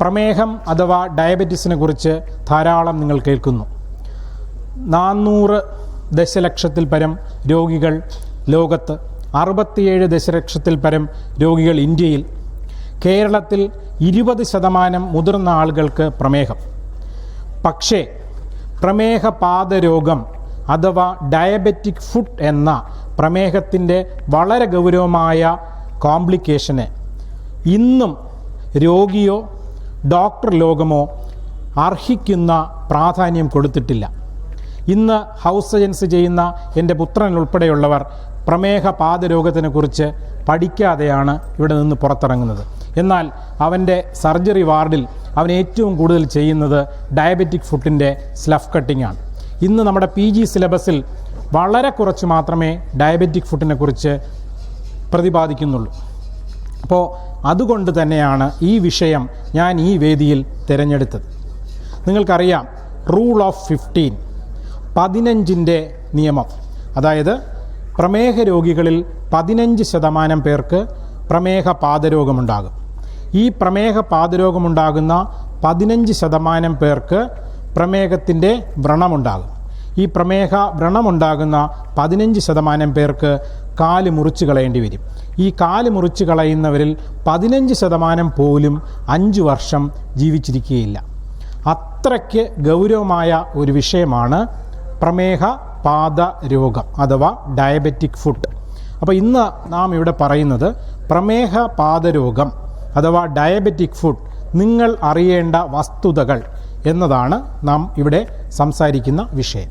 പ്രമേഹം അഥവാ ഡയബറ്റീസിനെ കുറിച്ച് ധാരാളം നിങ്ങൾ കേൾക്കുന്നു. നാനൂറ് ദശലക്ഷത്തിൽ പരം രോഗികൾ ലോകത്ത് അറുപത്തിയേഴ് ദശലക്ഷത്തിൽ പരം രോഗികൾ ഇന്ത്യയിൽ കേരളത്തിൽ ഇരുപത് ശതമാനം മുതിർന്ന ആളുകൾക്ക് പ്രമേഹം. പക്ഷേ പ്രമേഹപാതരോഗം അഥവാ ഡയബറ്റിക് ഫുഡ് എന്ന പ്രമേഹത്തിന്റെ വളരെ ഗൗരവമായ കോംപ്ലിക്കേഷന് ഇന്നും രോഗിയോ ഡോക്ടർ ലോകമോ അർഹിക്കുന്ന പ്രാധാന്യം കൊടുത്തിട്ടില്ല. ഇന്ന് ഹൗസ് ഏജൻസി ചെയ്യുന്ന എന്റെ പുത്രൻ ഉൾപ്പെടെയുള്ളവർ പ്രമേഹ പാദരോഗത്തിനെക്കുറിച്ച് പഠിക്കാതെയാണ് ഇവിടെ നിന്ന് പുറത്തിറങ്ങുന്നത്. എന്നാൽ അവന്റെ സർജറി വാർഡിൽ അവൻ ഏറ്റവും കൂടുതൽ ചെയ്യുന്നത് ഡയബറ്റിക് ഫുഡിന്റെ സ്ലഫ് കട്ടിംഗ് ആണ്. ഇന്ന് നമ്മുടെ പി ജി സിലബസിൽ വളരെ കുറച്ച് മാത്രമേ ഡയബറ്റിക് ഫുഡിനെക്കുറിച്ച് പ്രതിപാദിക്കുന്നുള്ളൂ. അപ്പോൾ അതുകൊണ്ട് തന്നെയാണ് ഈ വിഷയം ഞാൻ ഈ വേദിയിൽ തിരഞ്ഞെടുത്തത്. നിങ്ങൾക്കറിയാം റൂൾ ഓഫ് ഫിഫ്റ്റീൻ പതിനഞ്ചിന്റെ നിയമം. അതായത് പ്രമേഹ രോഗികളിൽ പതിനഞ്ച് ശതമാനം പേർക്ക് പ്രമേഹ പാദരോഗമുണ്ടാകും. ഈ പ്രമേഹ പാദരോഗമുണ്ടാകുന്ന പതിനഞ്ച് ശതമാനം പേർക്ക് പ്രമേഹത്തിന്റെ വ്രണമുണ്ടാകും. ഈ പ്രമേഹ വ്രണമുണ്ടാകുന്ന പതിനഞ്ച് ശതമാനം പേർക്ക് കാൽ മുറിച്ച് കളയേണ്ടി വരും. ഈ കാൽ മുറിച്ച് കളയുന്നവരിൽ പതിനഞ്ച് ശതമാനം പോലും അഞ്ച് വർഷം ജീവിച്ചിരിക്കുകയില്ല. അത്രയ്ക്ക് ഗൗരവമായ ഒരു വിഷയമാണ് പ്രമേഹ പാത രോഗം അഥവാ ഡയബറ്റിക് ഫുഡ് അപ്പോൾ ഇന്ന് നാം ഇവിടെ പറയുന്നത് പ്രമേഹ പാദരോഗം അഥവാ ഡയബറ്റിക് ഫുഡ് നിങ്ങൾ അറിയേണ്ട വസ്തുതകൾ എന്നതാണ് നാം ഇവിടെ സംസാരിക്കുന്ന വിഷയം.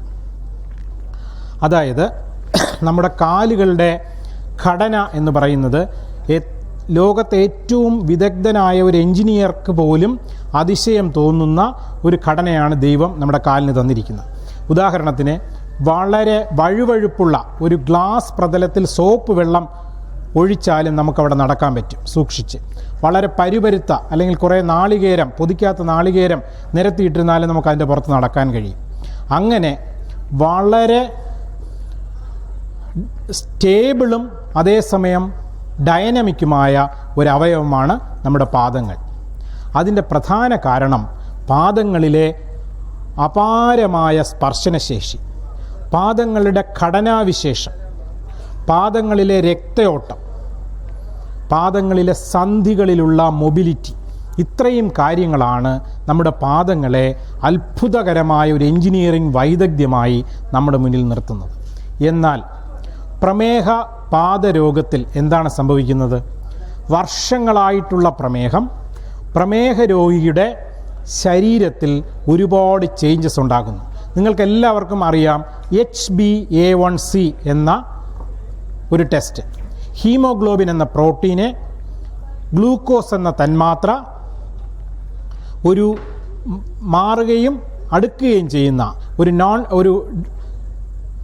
അതായത് നമ്മുടെ കാലുകളുടെ ഘടന എന്ന് പറയുന്നത് ലോകത്തെ ഏറ്റവും വിദഗ്ധനായ ഒരു എഞ്ചിനീയർക്ക് പോലും അതിശയം തോന്നുന്ന ഒരു ഘടനയാണ് ദൈവം നമ്മുടെ കാലിന് തന്നിരിക്കുന്നത്. ഉദാഹരണത്തിന് വളരെ വഴുവഴുപ്പുള്ള ഒരു ഗ്ലാസ് പ്രതലത്തിൽ സോപ്പ് വെള്ളം ഒഴിച്ചാലും നമുക്കവിടെ നടക്കാൻ പറ്റും സൂക്ഷിച്ച്. വളരെ പരുപരുത്ത അല്ലെങ്കിൽ കുറേ നാളികേരം പൊതിക്കാത്ത നാളികേരം നിരത്തിയിട്ടിരുന്നാലും നമുക്ക് അതിന്റെ പുറത്ത് നടക്കാൻ കഴിയും. അങ്ങനെ വളരെ സ്റ്റേബിളും അതേസമയം ഡയനമിക്കുമായ ഒരവയവമാണ് നമ്മുടെ പാദങ്ങൾ. അതിന്റെ പ്രധാന കാരണം പാദങ്ങളിലെ അപാരമായ സ്പർശനശേഷി പാദങ്ങളുടെ ഘടനാവിശേഷം പാദങ്ങളിലെ രക്തയോട്ടം പാദങ്ങളിലെ സന്ധികളിലുള്ള മൊബിലിറ്റി ഇത്രയും കാര്യങ്ങളാണ് നമ്മുടെ പാദങ്ങളെ അത്ഭുതകരമായ ഒരു എഞ്ചിനീയറിംഗ് വൈദഗ്ധ്യമായി നമ്മുടെ മുന്നിൽ നിർത്തുന്നത്. എന്നാൽ പ്രമേഹ പാദരോഗത്തിൽ എന്താണ് സംഭവിക്കുന്നത്? വർഷങ്ങളായിട്ടുള്ള പ്രമേഹം പ്രമേഹ രോഗിയുടെ ശരീരത്തിൽ ഒരുപാട് ചേഞ്ചസ് ഉണ്ടാകുന്നു. നിങ്ങൾക്ക് എല്ലാവർക്കും അറിയാം H B A one C എന്ന ഒരു ടെസ്റ്റ് ഹീമോഗ്ലോബിൻ എന്ന പ്രോട്ടീനെ ഗ്ലൂക്കോസ് എന്ന തന്മാത്ര ഒരു മാറുകയും അടുക്കുകയും ചെയ്യുന്ന ഒരു നോൺ ഒരു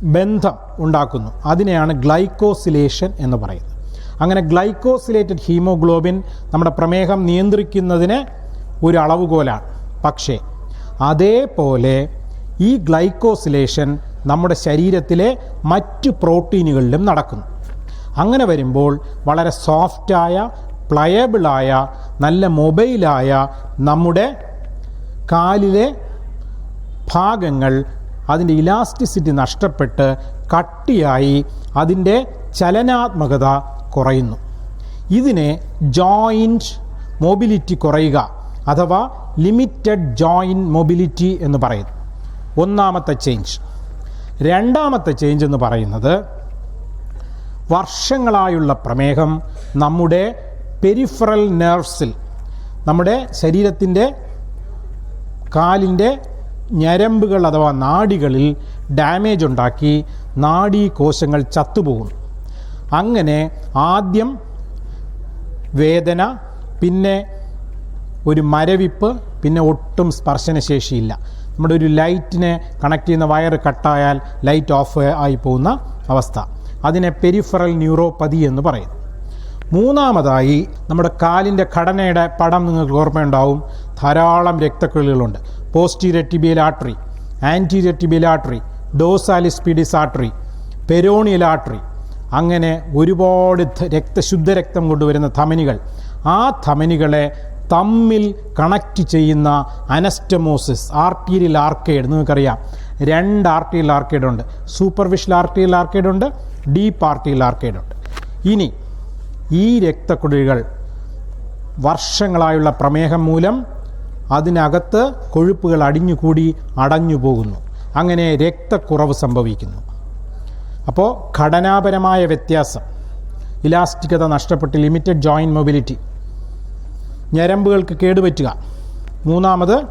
ബന്ധം ഉണ്ടാക്കുന്നു. അതിനെയാണ് ഗ്ലൈക്കോസിലേഷൻ എന്ന് പറയുന്നത്. അങ്ങനെ ഗ്ലൈക്കോസിലേറ്റഡ് ഹീമോഗ്ലോബിൻ നമ്മുടെ പ്രമേഹം നിയന്ത്രിക്കുന്നതിന് ഒരു അളവുകോലാണ്. പക്ഷേ അതേപോലെ ഈ ഗ്ലൈക്കോസിലേഷൻ നമ്മുടെ ശരീരത്തിലെ മറ്റ് പ്രോട്ടീനുകളിലും നടക്കുന്നു. അങ്ങനെ വരുമ്പോൾ വളരെ സോഫ്റ്റായ പ്ലയബിളായ നല്ല മൊബൈലായ നമ്മുടെ കാലിലെ ഭാഗങ്ങൾ അതിന്റെ ഇലാസ്റ്റിസിറ്റി നഷ്ടപ്പെട്ട് കട്ടിയായി അതിന്റെ ചലനാത്മകത കുറയുന്നു. ഇതിനെ ജോയിന്റ് മൊബിലിറ്റി കുറയുക അഥവാ ലിമിറ്റഡ് ജോയിന്റ് മൊബിലിറ്റി എന്ന് പറയുന്നു. ഒന്നാമത്തെ ചേഞ്ച്. രണ്ടാമത്തെ ചേഞ്ച് എന്ന് പറയുന്നത് വർഷങ്ങളായുള്ള പ്രമേഹം നമ്മുടെ പെരിഫറൽ നെർവ്സിൽ നമ്മുടെ ശരീരത്തിന്റെ കാലിന്റെ ഞരമ്പുകൾ അഥവാ നാഡികളിൽ ഡാമേജ് ഉണ്ടാക്കി നാഡീകോശങ്ങൾ ചത്തുപോകും അങ്ങനെ ആദ്യം വേദന പിന്നെ ഒരു മരവിപ്പ് പിന്നെ ഒട്ടും സ്പർശനശേഷിയില്ല. നമ്മുടെ ഒരു ലൈറ്റിനെ കണക്ട് ചെയ്യുന്ന വയർ കട്ടായാൽ ലൈറ്റ് ഓഫ് ആയി പോകുന്ന അവസ്ഥ. അതിനെ പെരിഫറൽ ന്യൂറോപ്പതി എന്ന് പറയും മൂന്നാമതായി നമ്മുടെ കാലിന്റെ ഘടനയുടെ പടം നിങ്ങൾക്ക് ഓർമ്മയുണ്ടാവും. ധാരാളം രക്തക്കുഴലുകളുണ്ട്. Posterior tibial artery anterior tibial artery dorsalis pedis artery peroneal artery അങ്ങനെ ഒരുപാട് രക്തശുദ്ധ രക്തം കൊണ്ടുവരുന്ന ധമനികൾ. ആ ധമനികളെ തമ്മിൽ കണക്റ്റ് ചെയ്യുന്ന അനസ്റ്റമോസിസ് ആർട്ടീരിയൽ ആർക്കേഡ് നിങ്ങൾക്കറിയാം. രണ്ട് ആർട്ടീരിയൽ ആർക്കേഡ് ഉണ്ട്. സൂപ്പർഫിഷ്യൽ ആർട്ടീരിയൽ ആർക്കേഡ് ഉണ്ട് ഡീപ്പ് ആർട്ടീരിയൽ ആർക്കേഡ് ഉണ്ട്. ഇനി ഈ രക്തക്കുഴലുകൾ വർഷങ്ങളായുള്ള പ്രമേഹം മൂലം അതിനകത്ത് കൊഴുപ്പുകൾ അടിഞ്ഞുകൂടി അടഞ്ഞു പോകുന്നു. അങ്ങനെ രക്തക്കുറവ് സംഭവിക്കുന്നു. അപ്പോൾ ഘടനാപരമായ വ്യത്യാസം. ഇലാസ്റ്റികത നഷ്ടപ്പെട്ട് ലിമിറ്റഡ് ജോയിന്റ് മൊബിലിറ്റി. ഞരമ്പുകൾക്ക് കേടുപറ്റുക. മൂന്നാമത്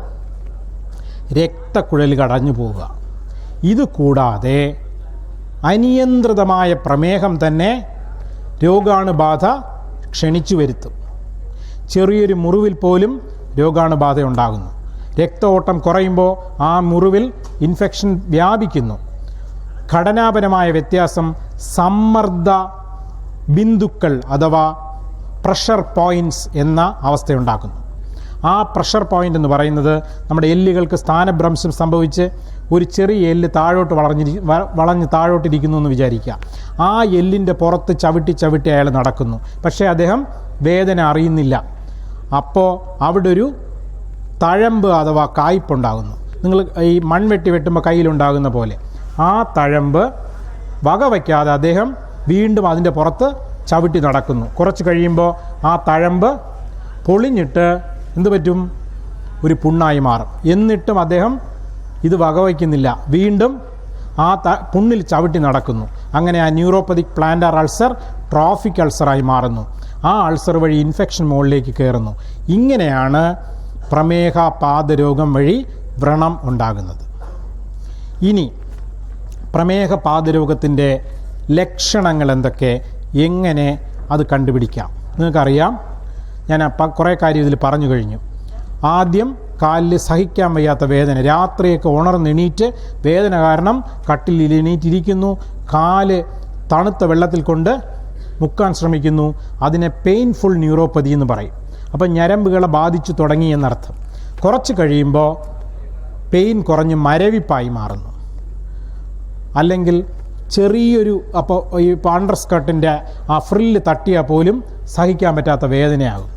രക്തക്കുഴലുകൾ അടഞ്ഞു പോവുക. ഇത് കൂടാതെ അനിയന്ത്രിതമായ പ്രമേഹം തന്നെ രോഗാണുബാധ ക്ഷണിച്ചു വരുത്തും. ചെറിയൊരു മുറിവിൽ പോലും രോഗാണുബാധ ഉണ്ടാകുന്നു രക്തഓട്ടം കുറയുമ്പോൾ ആ മുറിവിൽ ഇൻഫെക്ഷൻ വ്യാപിക്കുന്നു. ഘടനാപരമായ വ്യത്യാസം സമ്മർദ്ദ ബിന്ദുക്കൾ അഥവാ പ്രഷർ പോയിന്റ്സ് എന്ന അവസ്ഥയുണ്ടാക്കുന്നു. ആ പ്രഷർ പോയിന്റ് എന്ന് പറയുന്നത് നമ്മുടെ എല്ലുകൾക്ക് സ്ഥാനഭ്രംശം സംഭവിച്ച് ഒരു ചെറിയ എല്ല് താഴോട്ട് വളഞ്ഞിരി വളഞ്ഞ് താഴോട്ടിരിക്കുന്നു എന്ന് വിചാരിക്കുക. ആ എല്ലിന്റെ പുറത്ത് ചവിട്ടി ചവിട്ടി അയാൾ നടക്കുന്നു. പക്ഷേ അദ്ദേഹം വേദന അറിയുന്നില്ല. അപ്പോൾ അവിടെ ഒരു തഴമ്പ് അഥവാ കായ്പുണ്ടാകുന്നു. നിങ്ങൾ ഈ മൺവെട്ടി വെട്ടുമ്പോൾ കയ്യിലുണ്ടാകുന്ന പോലെ. ആ തഴമ്പ് വകവയ്ക്കാതെ അദ്ദേഹം വീണ്ടും അതിന്റെ പുറത്ത് ചവിട്ടി നടക്കുന്നു. കുറച്ച് കഴിയുമ്പോൾ ആ തഴമ്പ് പൊളിഞ്ഞിട്ട് എന്തു പറ്റും? ഒരു പുണ്ണായി മാറും. എന്നിട്ടും അദ്ദേഹം ഇത് വകവയ്ക്കുന്നില്ല വീണ്ടും ആ ത പുണ്ണിൽ ചവിട്ടി നടക്കുന്നു. അങ്ങനെ ആ ന്യൂറോപ്പതിക് പ്ലാന്റാർ അൾസർ ട്രോഫിക് അൾസറായി മാറുന്നു. ആ അൾസർ വഴി ഇൻഫെക്ഷൻ മുകളിലേക്ക് കയറുന്നു. ഇങ്ങനെയാണ് പ്രമേഹ പാദരോഗം വഴി വ്രണം ഉണ്ടാകുന്നത്. ഇനി പ്രമേഹ പാദരോഗത്തിന്റെ ലക്ഷണങ്ങൾ എന്തൊക്കെ? എങ്ങനെ അത് കണ്ടുപിടിക്കാം? നിങ്ങൾക്കറിയാം ഞാൻ കുറേ കാര്യം ഇതിൽ പറഞ്ഞു കഴിഞ്ഞു. ആദ്യം കാലിൽ സഹിക്കാൻ വയ്യാത്ത വേദന. രാത്രിയൊക്കെ ഉണർന്നെണീറ്റ് വേദന കാരണം കട്ടിലിൽ എണീറ്റിരിക്കുന്നു. കാൽ തണുത്ത വെള്ളത്തിൽ കൊണ്ട് മുക്കാൻ ശ്രമിക്കുന്നു. അതിനെ പെയിൻഫുൾ ന്യൂറോപ്പതി എന്ന് പറയും. അപ്പം ഞരമ്പുകളെ ബാധിച്ചു തുടങ്ങി എന്നർത്ഥം. കുറച്ച് കഴിയുമ്പോൾ പെയിൻ കുറഞ്ഞ് മരവിപ്പായി മാറുന്നു. അല്ലെങ്കിൽ ചെറിയൊരു അപ്പോൾ ഈ പാണ്ടർസ്കട്ടിന്റെ ആ ഫ്രില്ല് തട്ടിയാൽ പോലും സഹിക്കാൻ പറ്റാത്ത വേദനയാകും.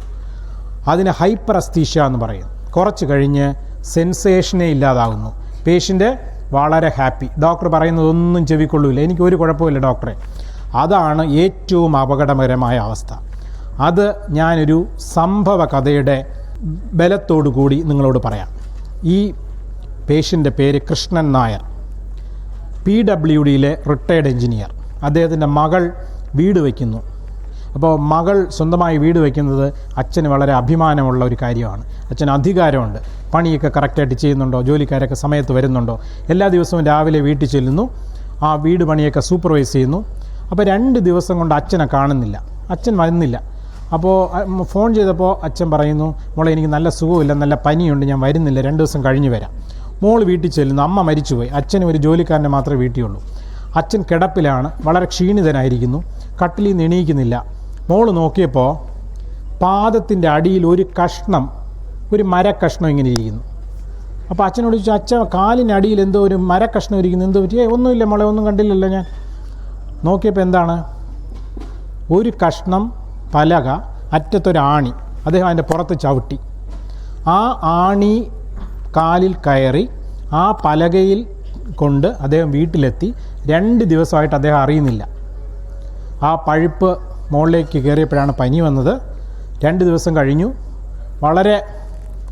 അതിന് ഹൈപ്പർ അസ്തീഷ്യ എന്ന് പറയും. കുറച്ച് കഴിഞ്ഞ് സെൻസേഷനെ ഇല്ലാതാകുന്നു. പേഷ്യന്റ് വളരെ ഹാപ്പി ഡോക്ടർ പറയുന്നതൊന്നും ചെവിക്കൊള്ളൂല. എനിക്ക് ഒരു കുഴപ്പമില്ല ഡോക്ടറെ അതാണ് ഏറ്റവും അപകടകരമായ അവസ്ഥ. അത് ഞാനൊരു സംഭവ കഥയുടെ ബലത്തോടു കൂടി നിങ്ങളോട് പറയാം. ഈ പേഷ്യന്റെ പേര് കൃഷ്ണൻ നായർ. പി ഡബ്ല്യു ഡിയിലെ റിട്ടയർഡ് എഞ്ചിനീയർ. അദ്ദേഹത്തിന്റെ മകൾ വീട് വയ്ക്കുന്നു അപ്പോൾ മകൾ സ്വന്തമായി വീട് വയ്ക്കുന്നത് അച്ഛന് വളരെ അഭിമാനമുള്ള ഒരു കാര്യമാണ്. അച്ഛൻ അധികാരമുണ്ട്. പണിയൊക്കെ കറക്റ്റായിട്ട് ചെയ്യുന്നുണ്ടോ? ജോലിക്കാരൊക്കെ സമയത്ത് വരുന്നുണ്ടോ? എല്ലാ ദിവസവും രാവിലെ വീട്ടിൽ ചെല്ലുന്നു. ആ വീട് പണിയൊക്കെ സൂപ്പർവൈസ് ചെയ്യുന്നു. അപ്പോൾ രണ്ട് ദിവസം കൊണ്ട് അച്ഛനെ കാണുന്നില്ല. അച്ഛൻ വരുന്നില്ല. അപ്പോൾ ഫോൺ ചെയ്തപ്പോൾ അച്ഛൻ പറയുന്നു മോളെ എനിക്ക് നല്ല സുഖമില്ല നല്ല പനിയുണ്ട് ഞാൻ വരുന്നില്ല രണ്ട് ദിവസം കഴിഞ്ഞ് വരാം. മോൾ വീട്ടിൽ ചെല്ലുന്നു അമ്മ മരിച്ചുപോയി. അച്ഛനും ഒരു ജോലിക്കാരനെ മാത്രമേ വീട്ടിലുള്ളൂ. അച്ഛൻ കിടപ്പിലാണ് വളരെ ക്ഷീണിതനായിരിക്കുന്നു കട്ടിലിൽ നിന്ന് എണീക്കുന്നില്ല. മോൾ നോക്കിയപ്പോൾ പാദത്തിന്റെ അടിയിൽ ഒരു കഷ്ണം ഒരു മരക്കഷ്ണം ഇങ്ങനെ ഇരിക്കുന്നു. അപ്പോൾ അച്ഛനോട് ചോദിച്ചു അച്ഛൻ അടിയിൽ എന്തോ ഒരു മരക്കഷ്ണം ഇരിക്കുന്നു എന്തോ പറ്റി ഒന്നുമില്ല മോളെ ഒന്നും കണ്ടില്ലല്ലോ ഞാൻ. നോക്കിയപ്പോൾ എന്താണ്? ഒരു കഷ്ണം പലക അറ്റത്തൊരാണി അദ്ദേഹം അതിന്റെ പുറത്ത് ചവിട്ടി. ആ ആണി കാലിൽ കയറി ആ പലകയിൽ കൊണ്ട് അദ്ദേഹം വീട്ടിലെത്തി. രണ്ട് ദിവസമായിട്ട് അദ്ദേഹം അറിയുന്നില്ല. ആ പഴുപ്പ് മുകളിലേക്ക് കയറിയപ്പോഴാണ് പനി വന്നത്. രണ്ട് ദിവസം കഴിഞ്ഞു. വളരെ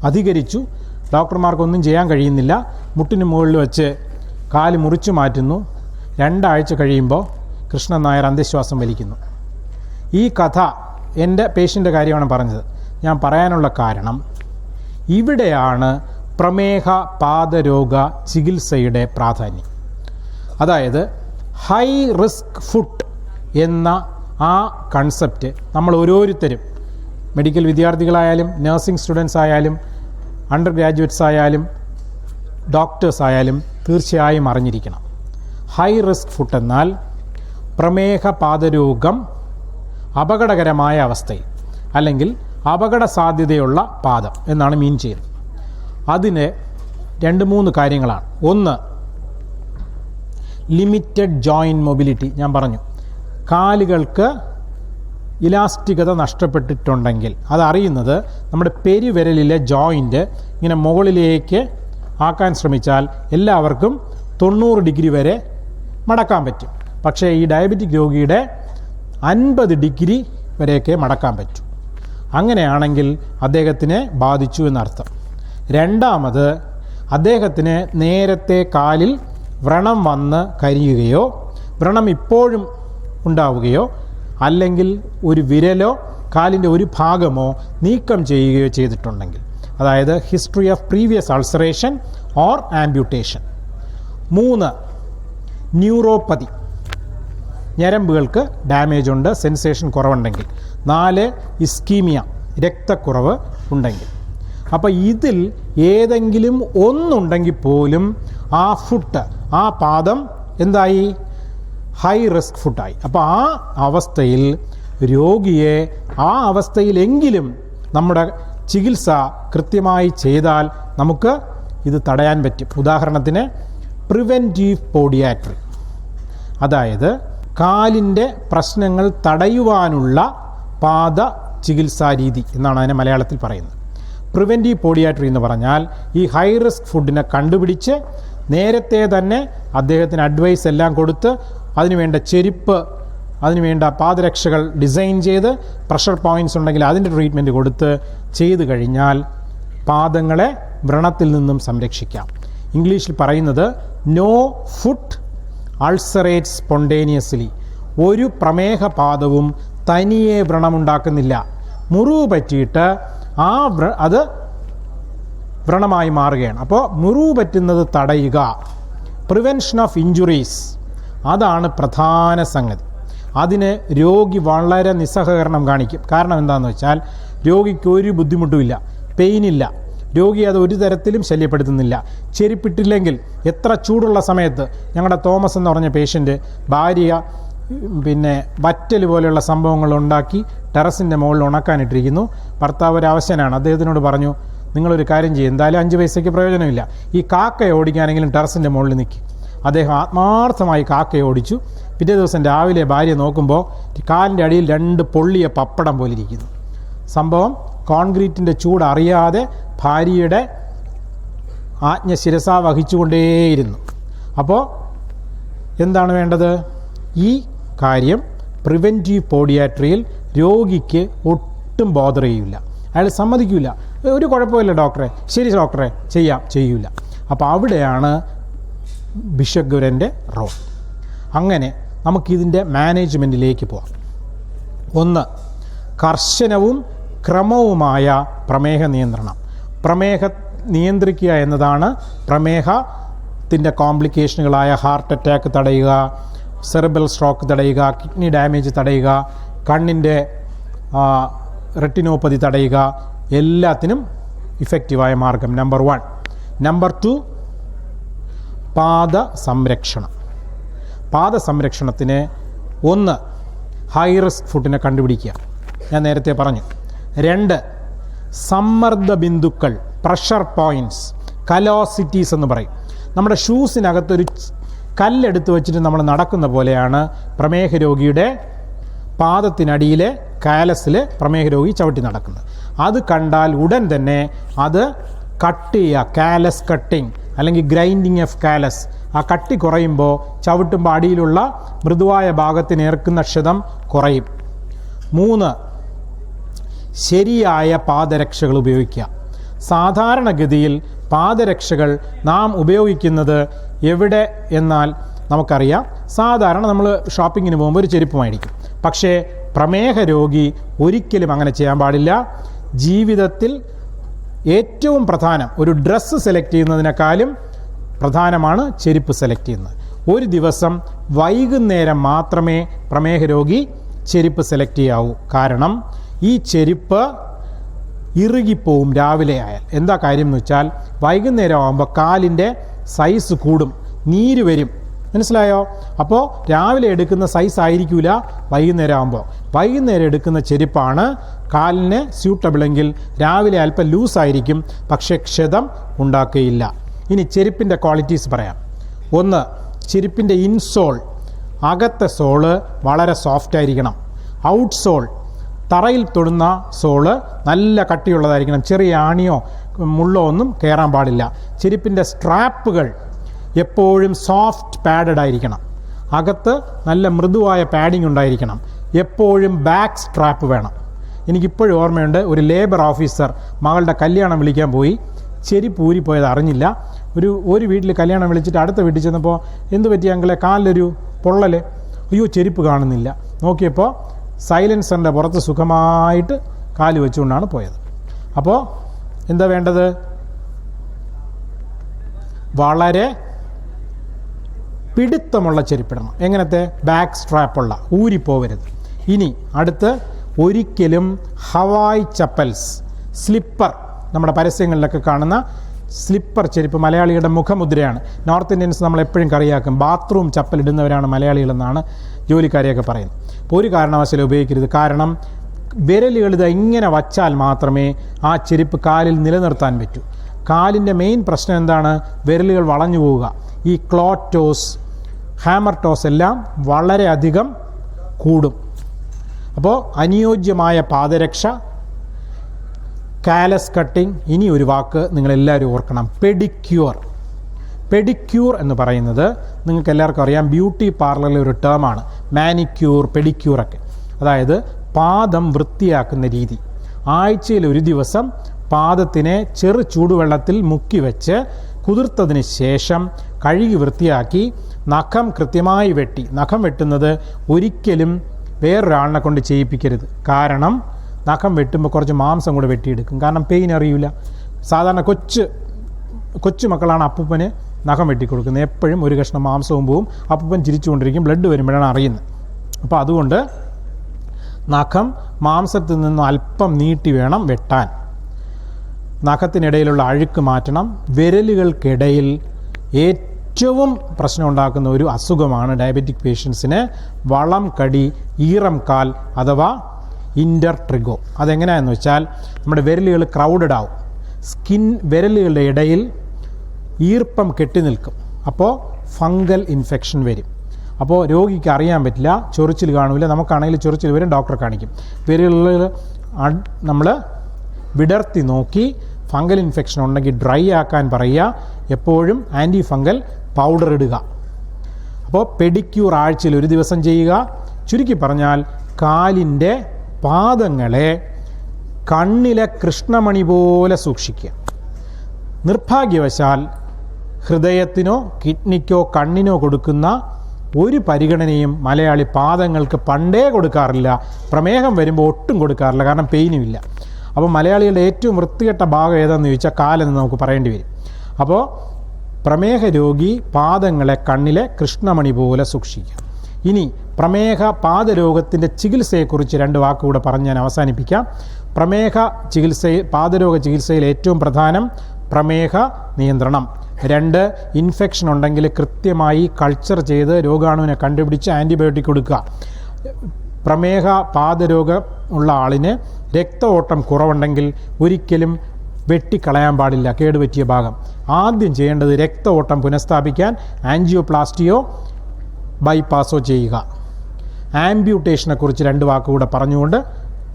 അധികരിച്ചു. ഡോക്ടർമാർക്കൊന്നും ചെയ്യാൻ കഴിയുന്നില്ല. മുട്ടിന് മുകളിൽ വെച്ച് കാൽ മുറിച്ചു മാറ്റുന്നു. രണ്ടാഴ്ച കഴിയുമ്പോൾ കൃഷ്ണൻ നായർ അന്ത്യശ്വാസം വലിക്കുന്നു. ഈ കഥ എന്റെ പേഷ്യന്റെ കാര്യമാണ് പറഞ്ഞത്. ഞാൻ പറയാനുള്ള കാരണം ഇവിടെയാണ് പ്രമേഹ പാദരോഗ ചികിത്സയുടെ പ്രാധാന്യം. അതായത് ഹൈ റിസ്ക് ഫുഡ് എന്ന ആ കൺസെപ്റ്റ് നമ്മൾ ഓരോരുത്തരും മെഡിക്കൽ വിദ്യാർത്ഥികളായാലും നഴ്സിംഗ് സ്റ്റുഡൻസ് ആയാലും അണ്ടർ ഗ്രാജുവേറ്റ്സ് ആയാലും ഡോക്ടേഴ്സ് ആയാലും തീർച്ചയായും അറിഞ്ഞിരിക്കണം. ഹൈ റിസ്ക് ഫുഡ് എന്നാൽ പ്രമേഹ പാദരോഗം അപകടകരമായ അവസ്ഥയിൽ അല്ലെങ്കിൽ അപകട സാധ്യതയുള്ള പാദം എന്നാണ് മീൻ ചെയ്യുന്നത് അതിന് രണ്ട് മൂന്ന് കാര്യങ്ങളാണ്. ഒന്ന് ലിമിറ്റഡ് ജോയിന്റ് മൊബിലിറ്റി ഞാൻ പറഞ്ഞു. കാലുകൾക്ക് ഇലാസ്റ്റികത നഷ്ടപ്പെട്ടിട്ടുണ്ടെങ്കിൽ അതറിയുന്നത് നമ്മുടെ പെരുവിരലിലെ ജോയിന്റ് ഇങ്ങനെ മുകളിലേക്ക് ആക്കാൻ ശ്രമിച്ചാൽ എല്ലാവർക്കും തൊണ്ണൂറ് ഡിഗ്രി വരെ മടക്കാൻ പറ്റും. പക്ഷേ ഈ ഡയബറ്റിക് രോഗിയുടെ അൻപത് ഡിഗ്രി വരെയൊക്കെ മടക്കാൻ പറ്റൂ. അങ്ങനെയാണെങ്കിൽ അദ്ദേഹത്തിനെ ബാധിച്ചു എന്നർത്ഥം. രണ്ടാമത് അദ്ദേഹത്തിന് നേരത്തെ കാലിൽ വ്രണം വന്ന് കരിയുകയോ വ്രണം ഇപ്പോഴും ഉണ്ടാവുകയോ അല്ലെങ്കിൽ ഒരു വിരലോ കാലിന്റെ ഒരു ഭാഗമോ നീക്കം ചെയ്യുകയോ ചെയ്തിട്ടുണ്ടെങ്കിൽ അതായത് history of previous ulceration or amputation. മൂന്ന് ന്യൂറോപ്പതി. ഞരമ്പുകൾക്ക് ഡാമേജ് ഉണ്ട് സെൻസേഷൻ കുറവുണ്ടെങ്കിൽ. നാല് ഇസ്കീമിയ രക്തക്കുറവ് ഉണ്ടെങ്കിൽ. അപ്പോൾ ഇതിൽ ഏതെങ്കിലും ഒന്നുണ്ടെങ്കിൽ പോലും ആ ഫുട്ട് ആ പാദം എന്തായി? ഹൈ റിസ്ക് ഫുഡായി അപ്പോൾ ആ അവസ്ഥയിൽ രോഗിയെ ആ അവസ്ഥയിലെങ്കിലും നമ്മുടെ ചികിത്സ കൃത്യമായി ചെയ്താൽ നമുക്ക് ഇത് തടയാൻ പറ്റും. ഉദാഹരണത്തിന് പ്രിവെന്റീവ് പോഡിയാട്രി അതായത് കാലിന്റെ പ്രശ്നങ്ങൾ തടയുവാനുള്ള പാദ ചികിത്സാ രീതി എന്നാണ് അതിനെ മലയാളത്തിൽ പറയുന്നത്. പ്രിവെന്റീവ് പോഡിയാട്രി എന്ന് പറഞ്ഞാൽ ഈ ഹൈ റിസ്ക് ഫുഡിനെ കണ്ടുപിടിച്ച് നേരത്തെ തന്നെ അദ്ദേഹത്തിന് അഡ്വൈസ് എല്ലാം കൊടുത്ത് അതിനുവേണ്ട ചെരുപ്പ് അതിനുവേണ്ട പാദരക്ഷകൾ ഡിസൈൻ ചെയ്ത് പ്രഷർ പോയിന്റ്സ് ഉണ്ടെങ്കിൽ അതിന്റെ ട്രീറ്റ്മെന്റ് കൊടുത്ത് ചെയ്തു കഴിഞ്ഞാൽ പാദങ്ങളെ വ്രണത്തിൽ നിന്നും സംരക്ഷിക്കാം. ഇംഗ്ലീഷിൽ പറയുന്നത് നോ ഫുഡ് അൾസറേറ്റ് സ്പോണ്ടേനിയസ്ലി. ഒരു പ്രമേഹപാദവും തനിയെ വ്രണമുണ്ടാക്കുന്നില്ല. മുറിവ് പറ്റിയിട്ട് ആ അത് വ്രണമായി മാറുകയാണ്. അപ്പോൾ മുറിവ് പറ്റുന്നത് തടയുക. Prevention of injuries. അതാണ് പ്രധാന സംഗതി. അതിന് രോഗി വളരെ നിസ്സഹകരണം കാണിക്കും. കാരണം എന്താണെന്ന് വെച്ചാൽ രോഗിക്ക് ഒരു ബുദ്ധിമുട്ടുമില്ല പെയിനില്ല രോഗി അത് ഒരു തരത്തിലും ശല്യപ്പെടുത്തുന്നില്ല. ചെരുപ്പിട്ടില്ലെങ്കിൽ എത്ര ചൂടുള്ള സമയത്ത് ഞങ്ങളുടെ തോമസ് എന്ന് പറഞ്ഞ പേഷ്യന്റ് ഭാര്യ പിന്നെ വറ്റൽ പോലെയുള്ള സംഭവങ്ങൾ ഉണ്ടാക്കി ടെറസിന്റെ മുകളിൽ ഉണക്കാനിട്ടിരിക്കുന്നു. ഭർത്താവ് ഒരു അവശനാണ്. അദ്ദേഹത്തിനോട് പറഞ്ഞു നിങ്ങളൊരു കാര്യം ചെയ്യും. എന്തായാലും അഞ്ച് പൈസയ്ക്ക് പ്രയോജനമില്ല. ഈ കാക്കയെ ഓടിക്കാനെങ്കിലും ടെറസിന്റെ മുകളിൽ നിൽക്കും അദ്ദേഹം ആത്മാർത്ഥമായി കാക്കയെ ഓടിച്ചു. പിറ്റേ ദിവസം രാവിലെ ഭാര്യ നോക്കുമ്പോൾ കാലിന്റെ അടിയിൽ രണ്ട് പൊള്ളിയ പപ്പടം പോലിരിക്കുന്നു. സംഭവം കോൺക്രീറ്റിന്റെ ചൂട് അറിയാതെ ഭാര്യയുടെ ആജ്ഞ ശിരസ വഹിച്ചുകൊണ്ടേയിരുന്നു. അപ്പോൾ എന്താണ് വേണ്ടത്? ഈ കാര്യം പ്രിവെന്റീവ് പോഡിയാട്രിയിൽ രോഗിക്ക് ഒട്ടും ബോധർ ചെയ്യില്ല അയാൾ സമ്മതിക്കില്ല ഒരു കുഴപ്പമില്ല ഡോക്ടറെ. ശരി ഡോക്ടറെ ചെയ്യാം ചെയ്യൂല. അപ്പോൾ അവിടെയാണ് ബിഷഗുരന്റെ റോൾ. അങ്ങനെ നമുക്കിതിന്റെ മാനേജ്മെന്റിലേക്ക് പോകാം ഒന്ന് കർശനവും ക്രമവുമായ പ്രമേഹ നിയന്ത്രണം. പ്രമേഹ നിയന്ത്രിക്കുക എന്നതാണ് പ്രമേഹത്തിന്റെ കോംപ്ലിക്കേഷനുകളായ ഹാർട്ട് അറ്റാക്ക് തടയുക സെറിബൽ സ്ട്രോക്ക് തടയുക കിഡ്നി ഡാമേജ് തടയുക കണ്ണിന്റെ റെട്ടിനോപ്പതി തടയുക എല്ലാത്തിനും ഇഫക്റ്റീവായ മാർഗം നമ്പർ വൺ. നമ്പർ ടു പാദ സംരക്ഷണം. പാദ സംരക്ഷണത്തിന് ഒന്ന് ഹൈ റിസ്ക് ഫുഡിനെ കണ്ടുപിടിക്കുക. ഞാൻ നേരത്തെ പറഞ്ഞു. രണ്ട് സമ്മർദ്ദ ബിന്ദുക്കൾ പ്രഷർ പോയിന്റ്സ് കലോസിറ്റീസ് എന്ന് പറയും. നമ്മുടെ ഷൂസിനകത്തൊരു കല്ലെടുത്ത് വെച്ചിട്ട് നമ്മൾ നടക്കുന്ന പോലെയാണ് പ്രമേഹ രോഗിയുടെ പാദത്തിനടിയിലെ കാലസിൽ പ്രമേഹ രോഗി ചവിട്ടി നടക്കുന്നത്. അത് കണ്ടാൽ ഉടൻ തന്നെ അത് കട്ട് ചെയ്യുക കാലസ് കട്ടിങ് അല്ലെങ്കിൽ ഗ്രൈൻഡിങ് ഓഫ് കാലസ് ആ കട്ടി കുറയുമ്പോൾ ചവിട്ടുമ്പോൾ അടിയിലുള്ള മൃദുവായ ഭാഗത്തിന് ഏർക്കുന്ന ക്ഷതം കുറയും. മൂന്ന് ശരിയായ പാദരക്ഷകൾ ഉപയോഗിക്കുക. സാധാരണഗതിയിൽ പാദരക്ഷകൾ നാം ഉപയോഗിക്കുന്നത് എവിടെ എന്നാൽ നമുക്കറിയാം. സാധാരണ നമ്മൾ ഷോപ്പിങ്ങിന് പോകുമ്പോൾ ഒരു ചെരുപ്പ് മേടിക്കും പക്ഷേ പ്രമേഹ രോഗി ഒരിക്കലും അങ്ങനെ ചെയ്യാൻ പാടില്ല. ജീവിതത്തിൽ ഏറ്റവും പ്രധാനം ഒരു ഡ്രസ്സ് സെലക്ട് ചെയ്യുന്നതിനേക്കാളും പ്രധാനമാണ് ചെരുപ്പ് സെലക്ട് ചെയ്യുന്നത്. ഒരു ദിവസം വൈകുന്നേരം മാത്രമേ പ്രമേഹ രോഗി ചെരുപ്പ് സെലക്ട് ചെയ്യാവൂ. കാരണം ഈ ചെരുപ്പ് ഇറുകിപ്പോവും രാവിലെ ആയാൽ. എന്താ കാര്യം എന്ന് വെച്ചാൽ വൈകുന്നേരം ആകുമ്പോൾ കാലിന്റെ സൈസ് കൂടും നീര് വരും. മനസ്സിലായോ? അപ്പോൾ രാവിലെ എടുക്കുന്ന സൈസ് ആയിരിക്കില്ല വൈകുന്നേരം ആകുമ്പോൾ വൈകുന്നേരം എടുക്കുന്ന ചെരുപ്പാണ് കാലിന് സ്യൂട്ടബിളെങ്കിൽ രാവിലെ അല്പം ലൂസായിരിക്കും പക്ഷേ ക്ഷതം ഉണ്ടാക്കുകയില്ല. ഇനി ചെരുപ്പിന്റെ ക്വാളിറ്റീസ് പറയാം. ഒന്ന് ചെരുപ്പിന്റെ ഇൻസോൾ അകത്തെ സോൾ വളരെ സോഫ്റ്റ് ആയിരിക്കണം. ഔട്ട് സോൾ തറയിൽ തൊടുന്ന സോൾ നല്ല കട്ടിയുള്ളതായിരിക്കണം. ചെറിയ ആണിയോ മുള്ളോ ഒന്നും കയറാൻ പാടില്ല. ചെരുപ്പിന്റെ സ്ട്രാപ്പുകൾ എപ്പോഴും സോഫ്റ്റ് പാഡഡ് ആയിരിക്കണം. അകത്ത് നല്ല മൃദുവായ പാഡിംഗ് ഉണ്ടായിരിക്കണം. എപ്പോഴും ബാക്ക് സ്ട്രാപ്പ് വേണം. എനിക്കിപ്പോഴും ഓർമ്മയുണ്ട് ഒരു ലേബർ ഓഫീസർ മകളുടെ കല്യാണം വിളിക്കാൻ പോയി. ചെരുപ്പ് ഊരിപ്പോയത് അറിഞ്ഞില്ല. ഒരു ഒരു വീട്ടിൽ കല്യാണം വിളിച്ചിട്ട് അടുത്ത വീട്ടിൽ ചെന്നപ്പോൾ എന്ത് പറ്റി അങ്കിളെ കാലിലൊരു പൊള്ളൽ അയ്യോ ചെരുപ്പ് കാണുന്നില്ല. നോക്കിയപ്പോൾ സൈലൻസറിന്റെ പുറത്ത് സുഖമായിട്ട് കാൽ വെച്ചുകൊണ്ടാണ് പോയത്. അപ്പോൾ എന്താ വേണ്ടത്? വളരെ പിടുത്തമുള്ള ചെരുപ്പിടണം. എങ്ങനത്തെ? ബാക്ക് സ്ട്രാപ്പുള്ള ഊരിപ്പോവരുത് ഇനി അടുത്ത് ഒരിക്കലും ഹവായ് ചപ്പൽസ് സ്ലിപ്പർ നമ്മുടെ പരസ്യങ്ങളിലൊക്കെ കാണുന്ന സ്ലിപ്പർ ചെരുപ്പ് മലയാളിയുടെ മുഖമുദ്രയാണ്. നോർത്ത് ഇന്ത്യൻസ് നമ്മൾ എപ്പോഴും കറിയാക്കും ബാത്റൂം ചപ്പൽ ഇടുന്നവരാണ് മലയാളികളെന്നാണ് ജോലിക്കാരെയൊക്കെ പറയുന്നത്. അപ്പോൾ ഒരു കാരണവശാലും ഉപയോഗിക്കരുത്. കാരണം വിരലുകൾ ഇത് ഇങ്ങനെ വച്ചാൽ മാത്രമേ ആ ചെരുപ്പ് കാലിൽ നിലനിർത്താൻ പറ്റൂ. കാലിന്റെ മെയിൻ പ്രശ്നം എന്താണ്? വിരലുകൾ വളഞ്ഞു പോവുക. ഈ ക്ലോറ്റോസ് ഹാമർ ടോസ് എല്ലാം വളരെയധികം കൂടും. അപ്പോൾ അനുയോജ്യമായ പാദരക്ഷ കാലസ് കട്ടിംഗ് ഇനി ഒരു വാക്ക് നിങ്ങളെല്ലാവരും ഓർക്കണം. പെഡിക്യൂർ പെഡിക്യൂർ എന്ന് പറയുന്നത് നിങ്ങൾക്ക് എല്ലാവർക്കും അറിയാം ബ്യൂട്ടി പാർലറിലെ ഒരു ടേമാണ് മാനിക്യൂർ പെഡിക്യൂർ ഒക്കെ. അതായത് പാദം വൃത്തിയാക്കുന്ന രീതി. ആഴ്ചയിൽ ഒരു ദിവസം പാദത്തിനെ ചെറു ചൂടുവെള്ളത്തിൽ മുക്കി വെച്ച് കുതിർത്തതിന് ശേഷം കഴുകി വൃത്തിയാക്കി നഖം കൃത്യമായി വെട്ടി. നഖം വെട്ടുന്നത് ഒരിക്കലും വേറൊരാളിനെ കൊണ്ട് ചെയ്യിപ്പിക്കരുത്. കാരണം നഖം വെട്ടുമ്പോൾ കുറച്ച് മാംസം കൂടെ വെട്ടിയെടുക്കും. കാരണം പെയിൻ അറിയില്ല സാധാരണ കൊച്ച് കൊച്ചു മക്കളാണ് അപ്പൂപ്പന് നഖം വെട്ടിക്കൊടുക്കുന്നത്. എപ്പോഴും ഒരു കഷ്ണം മാംസവും പോവും അപ്പൂപ്പൻ ചിരിച്ചുകൊണ്ടിരിക്കും. ബ്ലഡ് വരുമ്പോഴാണ് അറിയുന്നത്. അപ്പോൾ അതുകൊണ്ട് നഖം മാംസത്തിൽ നിന്ന് അല്പം നീട്ടി വേണം വെട്ടാൻ. നഖത്തിനിടയിലുള്ള അഴുക്ക് മാറ്റണം. വിരലുകൾക്കിടയിൽ ഏറ്റവും പ്രശ്നം ഉണ്ടാക്കുന്ന ഒരു അസുഖമാണ് ഡയബറ്റിക് പേഷ്യൻസിന് വളം കടി ഈറം കാൽ അഥവാ ഇന്റർ ട്രിഗോ അതെങ്ങനെയാണെന്ന് വെച്ചാൽ നമ്മുടെ വിരലുകൾ ക്രൗഡഡ് ആവും. സ്കിൻ വിരലുകളുടെ ഇടയിൽ ഈർപ്പം കെട്ടി നിൽക്കും. അപ്പോൾ ഫംഗൽ ഇൻഫെക്ഷൻ വരും. അപ്പോൾ രോഗിക്ക് അറിയാൻ പറ്റില്ല ചൊറിച്ചിൽ കാണില്ല നമുക്കാണെങ്കിൽ ചൊറിച്ചിൽ വരും ഡോക്ടറെ കാണിക്കും. വിരലുകൾ നമ്മൾ വിടർത്തി നോക്കി ഫംഗൽ ഇൻഫെക്ഷൻ ഉണ്ടെങ്കിൽ ഡ്രൈ ആക്കാൻ പറയുക എപ്പോഴും ആന്റി ഫംഗൽ പൗഡർ ഇടുക. അപ്പോൾ പെഡിക്യൂർ ആഴ്ചയിൽ ഒരു ദിവസം ചെയ്യുക. ചുരുക്കി പറഞ്ഞാൽ കാലിന്റെ പാദങ്ങളെ കണ്ണിലെ കൃഷ്ണമണി പോലെ സൂക്ഷിക്കുക. നിർഭാഗ്യവശാൽ ഹൃദയത്തിനോ കിഡ്നിക്കോ കണ്ണിനോ കൊടുക്കുന്ന ഒരു പരിഗണനയും മലയാളി പാദങ്ങൾക്ക് പണ്ടേ കൊടുക്കാറില്ല. പ്രമേഹം വരുമ്പോൾ ഒട്ടും കൊടുക്കാറില്ല. കാരണം പെയിനും ഇല്ല. അപ്പോൾ മലയാളികളുടെ ഏറ്റവും വൃത്തികെട്ട ഭാഗം ഏതാണെന്ന് ചോദിച്ചാൽ കാലെന്ന് നമുക്ക് പറയേണ്ടി വരും. അപ്പോൾ പ്രമേഹ രോഗി പാദങ്ങളെ കണ്ണിലെ കൃഷ്ണമണി പോലെ സൂക്ഷിക്കുക. ഇനി പ്രമേഹ പാദരോഗത്തിന്റെ ചികിത്സയെക്കുറിച്ച് രണ്ട് വാക്കുകൂടെ പറഞ്ഞ് ഞാൻ അവസാനിപ്പിക്കാം. പ്രമേഹ ചികിത്സയിൽ പാദരോഗ ചികിത്സയിൽ ഏറ്റവും പ്രധാനം പ്രമേഹ നിയന്ത്രണം. രണ്ട് ഇൻഫെക്ഷൻ ഉണ്ടെങ്കിൽ കൃത്യമായി കൾച്ചർ ചെയ്ത് രോഗാണുവിനെ കണ്ടുപിടിച്ച് ആന്റിബയോട്ടിക് കൊടുക്കുക. പ്രമേഹ പാദരോഗം ഉള്ള ആളിന് രക്ത ഓട്ടം കുറവുണ്ടെങ്കിൽ ഒരിക്കലും വെട്ടിക്കളയാൻ പാടില്ല. കേടുപറ്റിയ ഭാഗം. ആദ്യം ചെയ്യേണ്ടത് രക്ത ഓട്ടം പുനഃസ്ഥാപിക്കാൻ ആൻജിയോപ്ലാസ്റ്റിയോ ബൈപ്പാസോ ചെയ്യുക. ആംബ്യൂട്ടേഷനെ കുറിച്ച് രണ്ട് വാക്കുകൂടെ പറഞ്ഞുകൊണ്ട്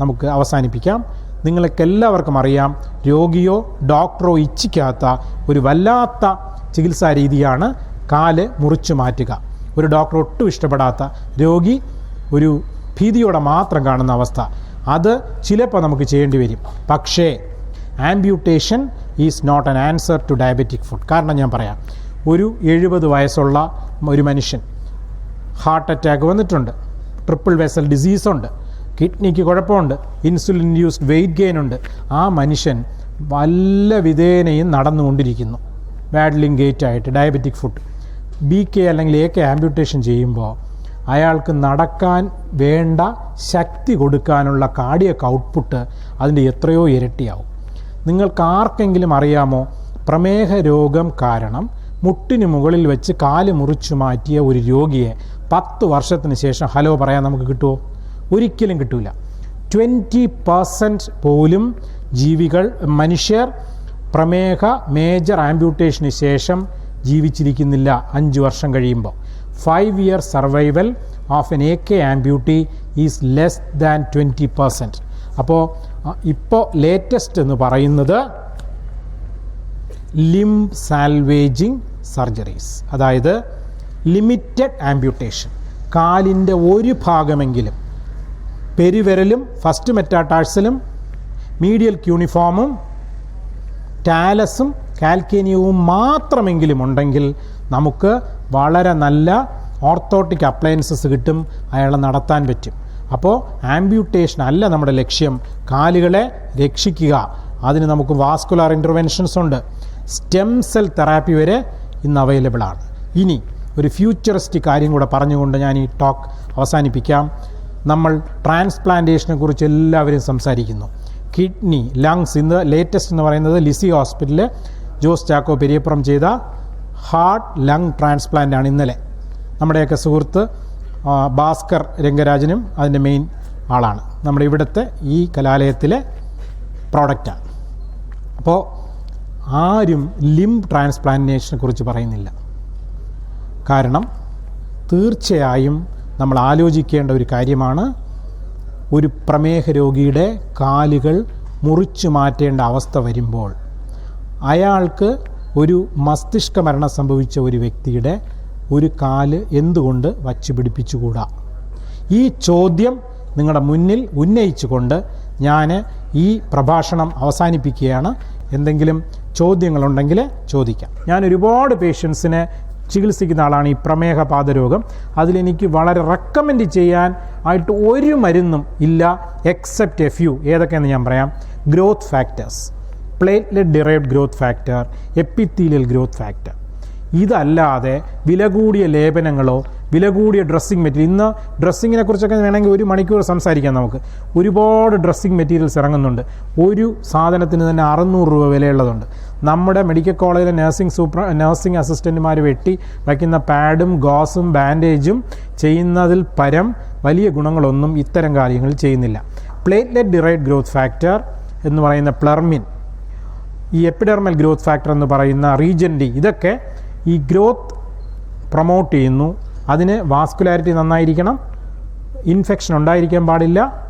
നമുക്ക് അവസാനിപ്പിക്കാം. നിങ്ങൾക്ക് എല്ലാവർക്കും അറിയാം രോഗിയോ ഡോക്ടറോ ഇച്ഛിക്കാത്ത ഒരു വല്ലാത്ത ചികിത്സാ രീതിയാണ് കാൽ മുറിച്ചു മാറ്റുക. ഒരു ഡോക്ടർ ഒട്ടും ഇഷ്ടപ്പെടാത്ത രോഗി ഒരു ഭീതിയോടെ മാത്രം കാണുന്ന അവസ്ഥ. അത് ചിലപ്പോൾ നമുക്ക് ചെയ്യേണ്ടി വരും. പക്ഷേ amputation is not an answer to diabetic foot. കാരണം ഞാൻ പറയാം ഒരു എഴുപത് വയസ്സുള്ള ഒരു മനുഷ്യൻ ഹാർട്ട് അറ്റാക്ക് വന്നിട്ടുണ്ട്. ട്രിപ്പിൾ വെസൽ ഡിസീസ് ഉണ്ട് കിഡ്നിക്ക് കുഴപ്പമുണ്ട്. ഇൻസുലിൻ ഇൻഡ്യൂസ്ഡ് വെയിറ്റ് ഗെയിൻ ഉണ്ട്. ആ മനുഷ്യൻ വല്ല വിധേനയും നടന്നുകൊണ്ടിരിക്കുന്നു. വാഡ്ലിംഗ് ഗേറ്റ് ആയിട്ട് ഡയബറ്റിക് ഫുഡ്. ബി കെ അല്ലെങ്കിൽ എ കെ ആംബ്യൂട്ടേഷൻ ചെയ്യുമ്പോൾ അയാൾക്ക് നടക്കാൻ വേണ്ട ശക്തി കൊടുക്കാനുള്ള കാർഡിയക് ഔട്ട്പുട്ട് അതിന്റെ എത്രയോ ഇരട്ടിയാവും. നിങ്ങൾക്ക് ആർക്കെങ്കിലും അറിയാമോ? പ്രമേഹ രോഗം കാരണം മുട്ടിന് മുകളിൽ വെച്ച് കാൽ മുറിച്ചു മാറ്റിയ ഒരു രോഗിയെ പത്ത് വർഷത്തിന് ശേഷം ഹലോ പറയാൻ നമുക്ക് കിട്ടുമോ ഒരിക്കലും കിട്ടില്ല ട്വന്റി പെർസെന്റ് പോലും ജീവികൾ മനുഷ്യർ പ്രമേഹ മേജർ ആംബ്യൂട്ടേഷന് ശേഷം ജീവിച്ചിരിക്കുന്നില്ല അഞ്ച് വർഷം കഴിയുമ്പോൾ. Five year survival of an A K amputee is less than twenty percent അപ്പോൾ ഇപ്പോൾ ലേറ്റസ്റ്റ് എന്ന് പറയുന്നത് ലിം സാൽവേജിങ് സർജറീസ് അതായത് ലിമിറ്റഡ് ആംബ്യൂട്ടേഷൻ. കാലിന്റെ ഒരു ഭാഗമെങ്കിലും. പെരുവിരലും ഫസ്റ്റ് മെറ്റാടാഴ്സലും മീഡിയൽ ക്യൂണിഫോമും ടാലസും കാൽക്കേനിയവും മാത്രമെങ്കിലും ഉണ്ടെങ്കിൽ നമുക്ക് വളരെ നല്ല ഓർത്തോട്ടിക് അപ്ലയൻസസ് കിട്ടും അയാളെ നടത്താൻ പറ്റും. അപ്പോൾ ആംബ്യൂട്ടേഷൻ അല്ല നമ്മുടെ ലക്ഷ്യം. കാലുകളെ രക്ഷിക്കുക. അതിന് നമുക്ക് വാസ്കുലാർ ഇന്റർവെൻഷൻസ് ഉണ്ട്. സ്റ്റെം സെൽ തെറാപ്പി വരെ ഇന്ന് അവൈലബിൾ ആണ്. ഇനി ഒരു ഫ്യൂച്ചറിസ്റ്റ് കാര്യം കൂടെ പറഞ്ഞുകൊണ്ട് ഞാൻ ഈ ടോക്ക് അവസാനിപ്പിക്കാം. നമ്മൾ ട്രാൻസ്പ്ലാന്റേഷനെ കുറിച്ച് എല്ലാവരും സംസാരിക്കുന്നു. കിഡ്നി ലങ്സ് ഇന്ന് ലേറ്റസ്റ്റ് എന്ന് പറയുന്നത് ലിസി ഹോസ്പിറ്റലിൽ ജോസ് ചാക്കോ പെരിയപ്പുറം ചെയ്ത ഹാർട്ട് ലങ് ട്രാൻസ്പ്ലാന്റ് ആണ് ഇന്നലെ. നമ്മുടെയൊക്കെ സുഹൃത്ത് ഭാസ്കർ രംഗരാജനും അതിന്റെ മെയിൻ ആളാണ്. നമ്മുടെ ഇവിടുത്തെ ഈ കലാലയത്തിലെ പ്രോഡക്റ്റാണ് അപ്പോൾ ആരും ലിം ട്രാൻസ്പ്ലാന്റേഷനെ കുറിച്ച് പറയുന്നില്ല. കാരണം തീർച്ചയായും നമ്മൾ ആലോചിക്കേണ്ട ഒരു കാര്യമാണ്. ഒരു പ്രമേഹ രോഗിയുടെ കാലുകൾ മുറിച്ചു മാറ്റേണ്ട അവസ്ഥ വരുമ്പോൾ അയാൾക്ക് ഒരു മസ്തിഷ്ക മരണം സംഭവിച്ച ഒരു വ്യക്തിയുടെ ഒരു കാൽ എന്തുകൊണ്ട് വച്ച് പിടിപ്പിച്ചുകൂടാ? ഈ ചോദ്യം നിങ്ങളുടെ മുന്നിൽ ഉന്നയിച്ചുകൊണ്ട് ഞാൻ ഈ പ്രഭാഷണം അവസാനിപ്പിക്കുകയാണ്. എന്തെങ്കിലും ചോദ്യങ്ങളുണ്ടെങ്കിൽ ചോദിക്കാം. ഞാൻ ഒരുപാട് പേഷ്യൻസിനെ ചികിത്സിക്കുന്ന ആളാണ് ഈ പ്രമേഹ പാതരോഗം അതിലെനിക്ക് വളരെ റെക്കമെൻഡ് ചെയ്യാൻ ആയിട്ട് ഒരു മരുന്നും ഇല്ല എക്സെപ്റ്റ് എ ഫ്യൂ ഏതൊക്കെയെന്ന് ഞാൻ പറയാം? Growth factors platelet derived growth factor epithelial growth factor ഇതല്ലാതെ വില കൂടിയ ലേപനങ്ങളോ വില കൂടിയ ഡ്രസ്സിങ് മെറ്റീരിയൽ ഇന്ന് ഡ്രസ്സിങ്ങിനെ കുറിച്ചൊക്കെ വേണമെങ്കിൽ ഒരു മണിക്കൂർ സംസാരിക്കാം നമുക്ക്. ഒരുപാട് ഡ്രസ്സിങ് മെറ്റീരിയൽസ് ഇറങ്ങുന്നുണ്ട്. ഒരു സാധനത്തിന് തന്നെ അറുന്നൂറ് രൂപ വിലയുള്ളതുണ്ട്. നമ്മുടെ മെഡിക്കൽ കോളേജിലെ നഴ്സിംഗ് സൂപ്പർ നഴ്സിംഗ് അസിസ്റ്റന്റുമാർ വെട്ടി വയ്ക്കുന്ന പാഡും ഗോസും ബാൻഡേജും ചെയ്യുന്നതിൽ പരം വലിയ ഗുണങ്ങളൊന്നും ഇത്തരം കാര്യങ്ങൾ ചെയ്യുന്നില്ല. പ്ലേറ്റ്ലെറ്റ് ഡിറൈഡ് ഗ്രോത്ത് ഫാക്ടർ എന്ന് പറയുന്ന പ്ലർമിൻ ഈ എപ്പിഡെർമൽ ഗ്രോത്ത് ഫാക്ടർ എന്ന് പറയുന്ന റീജൻഡി ഇതൊക്കെ ഈ ഗ്രോത്ത് പ്രൊമോട്ട് ചെയ്യുന്നു. അതിന് വാസ്കുലാരിറ്റി നന്നായിരിക്കണം. ഇൻഫെക്ഷൻ ഉണ്ടായിരിക്കാൻ പാടില്ല.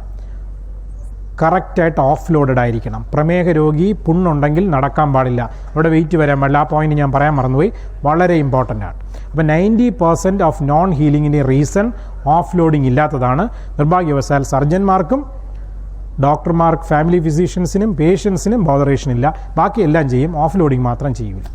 കറക്റ്റായിട്ട് ഓഫ് ലോഡഡ് ആയിരിക്കണം പ്രമേഹ രോഗി പുണ്ണുണ്ടെങ്കിൽ നടക്കാൻ പാടില്ല. അവിടെ വെയിറ്റ് വരാൻ പാടില്ല. ആ പോയിന്റ് ഞാൻ പറയാൻ മറന്നുപോയി. വളരെ ഇമ്പോർട്ടന്റ് ആണ്. അപ്പോൾ നയന്റി പെർസെന്റ് ഓഫ് നോൺ ഹീലിങ്ങിന്റെ റീസൺ ഓഫ് ലോഡിങ് ഇല്ലാത്തതാണ്. നിർഭാഗ്യവശാൽ സർജന്മാർക്കും ഡോക്ടർമാർക്ക് ഫാമിലി ഫിസിഷ്യൻസിനും പേഷ്യൻസിനും ബോധറേഷൻ ഇല്ല. ബാക്കി എല്ലാം ചെയ്യും. ഓഫ് ലോഡിങ് മാത്രം ചെയ്യില്ല